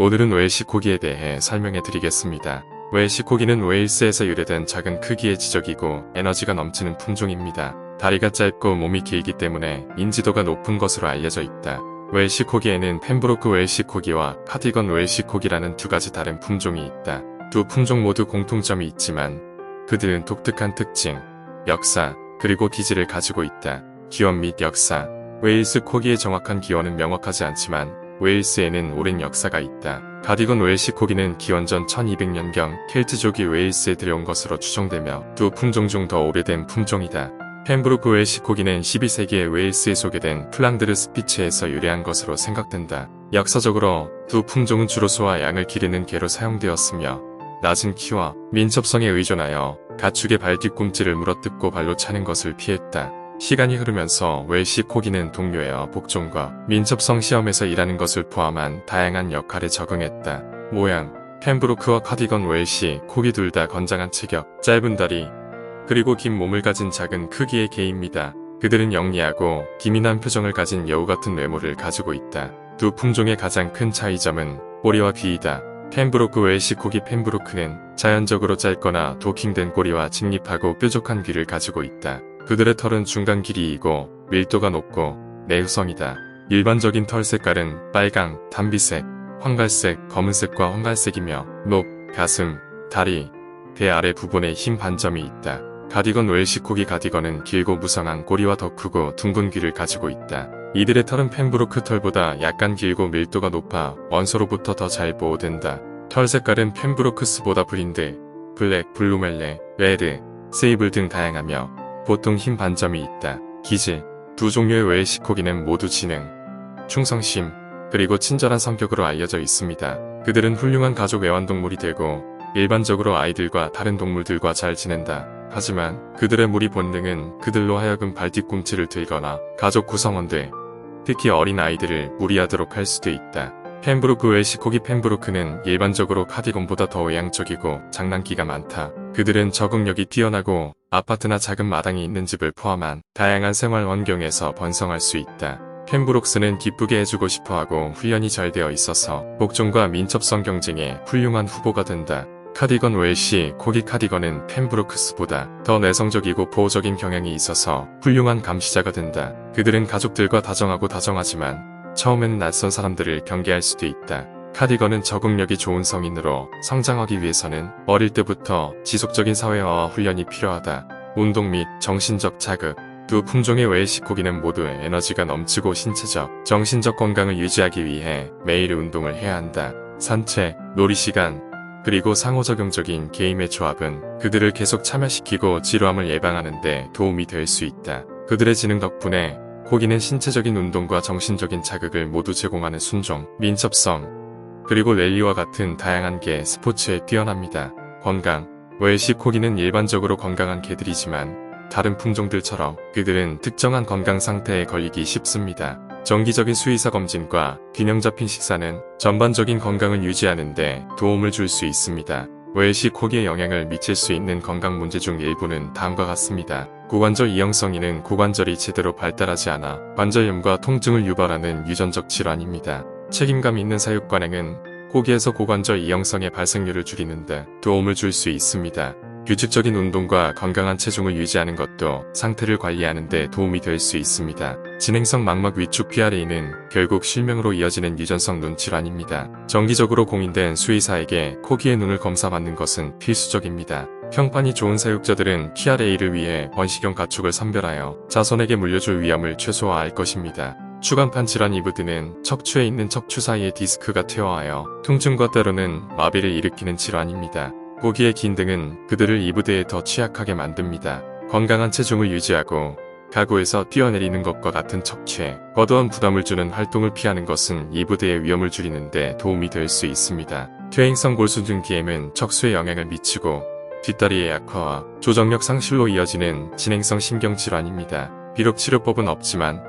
오늘은 웰시코기에 대해 설명해 드리겠습니다. 웰시코기는 웨일스에서 유래된 작은 크기의 지적이고 에너지가 넘치는 품종입니다. 다리가 짧고 몸이 길기 때문에 인지도가 높은 것으로 알려져 있다. 웰시코기에는 펜브로크 웰시코기와 카디건 웰시코기라는 두 가지 다른 품종이 있다. 두 품종 모두 공통점이 있지만 그들은 독특한 특징, 역사, 그리고 기질을 가지고 있다. 기원 및 역사 웨일스 코기의 정확한 기원은 명확하지 않지만 웨일스에는 오랜 역사가 있다. 가디건 웰시 코기는 기원전 1200년경 켈트족이 웨일스에 들여온 것으로 추정되며 두 품종 중 더 오래된 품종이다. 펜브루크 웰시 코기는 12세기에 웨일스에 소개된 플랑드르 스피츠에서 유래한 것으로 생각된다. 역사적으로 두 품종은 주로 소와 양을 기르는 개로 사용되었으며 낮은 키와 민첩성에 의존하여 가축의 발 뒤꿈치를 물어뜯고 발로 차는 것을 피했다. 시간이 흐르면서 웰시 코기는 동료웨어 복종과 민첩성 시험에서 일하는 것을 포함한 다양한 역할에 적응했다. 모양 펜브로크와 카디건 웰시 코기 둘 다 건장한 체격, 짧은 다리, 그리고 긴 몸을 가진 작은 크기의 개입니다. 그들은 영리하고 기민한 표정을 가진 여우 같은 외모를 가지고 있다. 두 품종의 가장 큰 차이점은 꼬리와 귀이다. 펜브로크 웰시 코기 펜브로크는 자연적으로 짧거나 도킹된 꼬리와 직립하고 뾰족한 귀를 가지고 있다. 그들의 털은 중간 길이이고 밀도가 높고 내후성이다. 일반적인 털 색깔은 빨강, 단비색, 황갈색, 검은색과 황갈색이며 목, 가슴, 다리, 배 아래 부분에 흰 반점이 있다. 가디건 웰시코기 가디건은 길고 무성한 꼬리와 더 크고 둥근 귀를 가지고 있다. 이들의 털은 펜브로크 털보다 약간 길고 밀도가 높아 원소로부터 더 잘 보호된다. 털 색깔은 펜브로크스보다 브린드, 블랙, 블루멜레, 레드, 세이블 등 다양하며 보통 흰 반점이 있다. 기질 두 종류의 웰시코기는 모두 지능, 충성심, 그리고 친절한 성격으로 알려져 있습니다. 그들은 훌륭한 가족 애완동물이 되고 일반적으로 아이들과 다른 동물들과 잘 지낸다. 하지만 그들의 무리 본능은 그들로 하여금 발뒤꿈치를 들거나 가족 구성원들, 특히 어린 아이들을 무리하도록 할 수도 있다. 펜브로크 웰시코기 펜브로크는 일반적으로 카디건보다 더 외향적이고 장난기가 많다. 그들은 적응력이 뛰어나고 아파트나 작은 마당이 있는 집을 포함한 다양한 생활 환경에서 번성할 수 있다. 펜브록스는 기쁘게 해주고 싶어하고 훈련이 잘 되어 있어서 복종과 민첩성 경쟁에 훌륭한 후보가 된다. 카디건 웰시 코기 카디건은 펜브로크스보다 더 내성적이고 보호적인 경향이 있어서 훌륭한 감시자가 된다. 그들은 가족들과 다정하고 다정하지만 처음에는 낯선 사람들을 경계할 수도 있다. 카디건은 적응력이 좋은 성인으로 성장하기 위해서는 어릴 때부터 지속적인 사회화와 훈련이 필요하다. 운동 및 정신적 자극 두 품종의 웰시코기는 모두 에너지가 넘치고 신체적, 정신적 건강을 유지하기 위해 매일 운동을 해야 한다. 산책, 놀이시간, 그리고 상호작용적인 게임의 조합은 그들을 계속 참여시키고 지루함을 예방하는 데 도움이 될 수 있다. 그들의 지능 덕분에 고기는 신체적인 운동과 정신적인 자극을 모두 제공하는 순종, 민첩성, 그리고 랠리와 같은 다양한 개 스포츠에 뛰어납니다. 건강 웰시 코기는 일반적으로 건강한 개들이지만 다른 품종들처럼 그들은 특정한 건강 상태에 걸리기 쉽습니다. 정기적인 수의사 검진과 균형 잡힌 식사는 전반적인 건강을 유지하는 데 도움을 줄 수 있습니다. 웰시 코기에 영향을 미칠 수 있는 건강 문제 중 일부는 다음과 같습니다. 고관절 이형성인은 고관절이 제대로 발달하지 않아 관절염과 통증을 유발하는 유전적 질환입니다. 책임감 있는 사육 관행은 고기에서 고관절 이형성의 발생률을 줄이는 데 도움을 줄 수 있습니다. 규칙적인 운동과 건강한 체중을 유지하는 것도 상태를 관리하는 데 도움이 될 수 있습니다. 진행성 망막 위축 PRA는 결국 실명으로 이어지는 유전성 눈 질환입니다. 정기적으로 공인된 수의사에게 코기의 눈을 검사받는 것은 필수적입니다. 평판이 좋은 사육자들은 PRA를 위해 번식형 가축을 선별하여 자손에게 물려줄 위험을 최소화할 것입니다. 추간판 질환 이브드는 척추에 있는 척추 사이의 디스크가 퇴화하여 통증과 때로는 마비를 일으키는 질환입니다. 고기의 긴 등은 그들을 이브드에 더 취약하게 만듭니다. 건강한 체중을 유지하고 가구에서 뛰어내리는 것과 같은 척추에 과도한 부담을 주는 활동을 피하는 것은 이브드의 위험을 줄이는데 도움이 될 수 있습니다. 퇴행성 골수증 기엠은 척수에 영향을 미치고 뒷다리의 약화와 조정력 상실로 이어지는 진행성 신경질환입니다. 비록 치료법은 없지만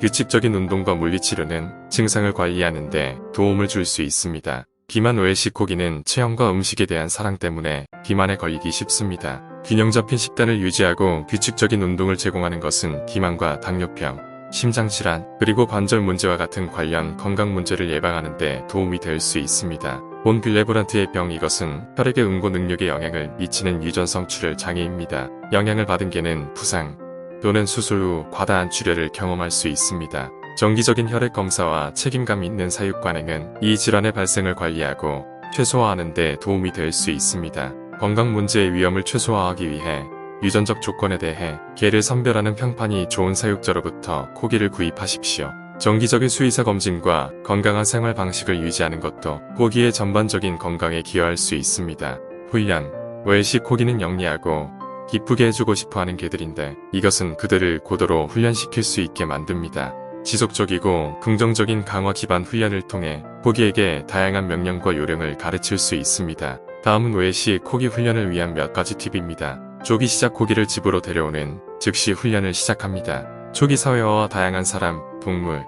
규칙적인 운동과 물리치료는 증상을 관리하는 데 도움을 줄 수 있습니다. 비만 웰시코기는 체형과 음식에 대한 사랑 때문에 비만에 걸리기 쉽습니다. 균형 잡힌 식단을 유지하고 규칙적인 운동을 제공하는 것은 비만과 당뇨병, 심장질환, 그리고 관절 문제와 같은 관련 건강 문제를 예방하는 데 도움이 될 수 있습니다. 본 빌레브란트의 병 이것은 혈액의 응고 능력에 영향을 미치는 유전성 출혈 장애입니다. 영향을 받은 개는 부상 또는 수술 후 과다한 출혈을 경험할 수 있습니다. 정기적인 혈액 검사와 책임감 있는 사육 관행은 이 질환의 발생을 관리하고 최소화하는 데 도움이 될 수 있습니다. 건강 문제의 위험을 최소화하기 위해 유전적 조건에 대해 개를 선별하는 평판이 좋은 사육자로부터 고기를 구입하십시오. 정기적인 수의사 검진과 건강한 생활 방식을 유지하는 것도 고기의 전반적인 건강에 기여할 수 있습니다. 훈련 외식 고기는 영리하고 기쁘게 해주고 싶어하는 개들인데 이것은 그들을 고도로 훈련시킬 수 있게 만듭니다. 지속적이고 긍정적인 강화 기반 훈련을 통해 고기에게 다양한 명령과 요령을 가르칠 수 있습니다. 다음은 외식 고기 훈련을 위한 몇 가지 팁입니다. 조기 시작 고기를 집으로 데려오는 즉시 훈련을 시작합니다. 초기 사회화와 다양한 사람, 동물,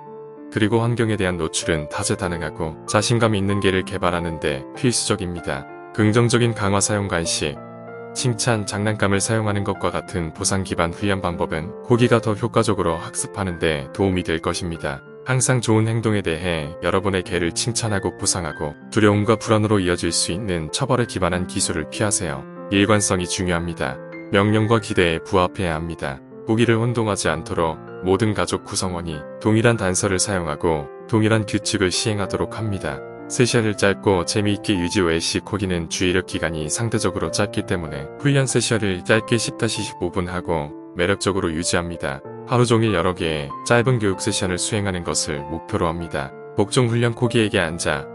그리고 환경에 대한 노출은 다재다능하고 자신감 있는 개를 개발하는 데 필수적입니다. 긍정적인 강화 사용 간식, 칭찬, 장난감을 사용하는 것과 같은 보상 기반 훈련 방법은 고기가 더 효과적으로 학습하는 데 도움이 될 것입니다. 항상 좋은 행동에 대해 여러분의 개를 칭찬하고 보상하고 두려움과 불안으로 이어질 수 있는 처벌에 기반한 기술을 피하세요. 일관성이 중요합니다. 명령과 기대에 부합해야 합니다. 고기를 혼동하지 않도록 모든 가족 구성원이 동일한 단서를 사용하고 동일한 규칙을 시행하도록 합니다. 세션을 짧고 재미있게 유지 외식 고기는 주의력 기간이 상대적으로 짧기 때문에 훈련 세션을 짧게 10-15분 하고 매력적으로 유지합니다. 하루 종일 여러 개의 짧은 교육 세션을 수행하는 것을 목표로 합니다. 복종 훈련 고기에게 앉아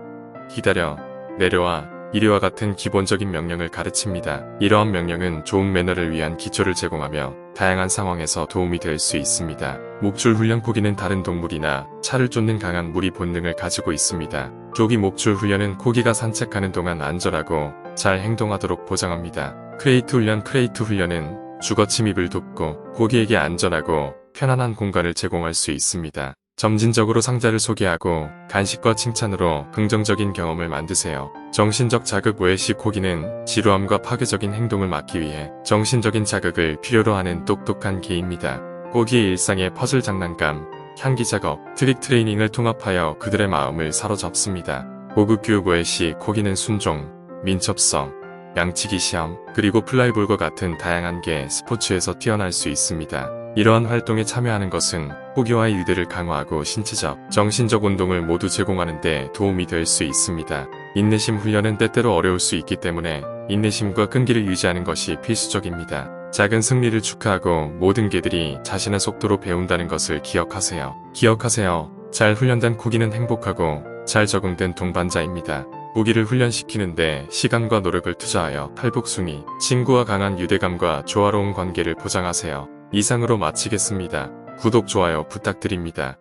기다려 내려와 이리와 같은 기본적인 명령을 가르칩니다. 이러한 명령은 좋은 매너를 위한 기초를 제공하며 다양한 상황에서 도움이 될 수 있습니다. 목줄 훈련 고기는 다른 동물이나 차를 쫓는 강한 무리 본능을 가지고 있습니다. 조기 목줄 훈련은 고기가 산책하는 동안 안전하고 잘 행동하도록 보장합니다. 크레이트 훈련 크레이트 훈련은 주거 침입을 돕고 고기에게 안전하고 편안한 공간을 제공할 수 있습니다. 점진적으로 상자를 소개하고 간식과 칭찬으로 긍정적인 경험을 만드세요. 정신적 자극 외식 고기는 지루함과 파괴적인 행동을 막기 위해 정신적인 자극을 필요로 하는 똑똑한 개입니다. 고기의 일상에 퍼즐 장난감, 향기 작업, 트릭 트레이닝을 통합하여 그들의 마음을 사로잡습니다. 고급 교육 외식 고기는 순종, 민첩성, 양치기 시험, 그리고 플라이볼과 같은 다양한 개 스포츠에서 뛰어날 수 있습니다. 이러한 활동에 참여하는 것은 호기와의 유대를 강화하고 신체적, 정신적 운동을 모두 제공하는 데 도움이 될 수 있습니다. 인내심 훈련은 때때로 어려울 수 있기 때문에 인내심과 끈기를 유지하는 것이 필수적입니다. 작은 승리를 축하하고 모든 개들이 자신의 속도로 배운다는 것을 기억하세요. 기억하세요. 잘 훈련된 고기는 행복하고 잘 적응된 동반자입니다. 무기를 훈련시키는데 시간과 노력을 투자하여 탈북숭이, 친구와 강한 유대감과 조화로운 관계를 보장하세요. 이상으로 마치겠습니다. 구독, 좋아요 부탁드립니다.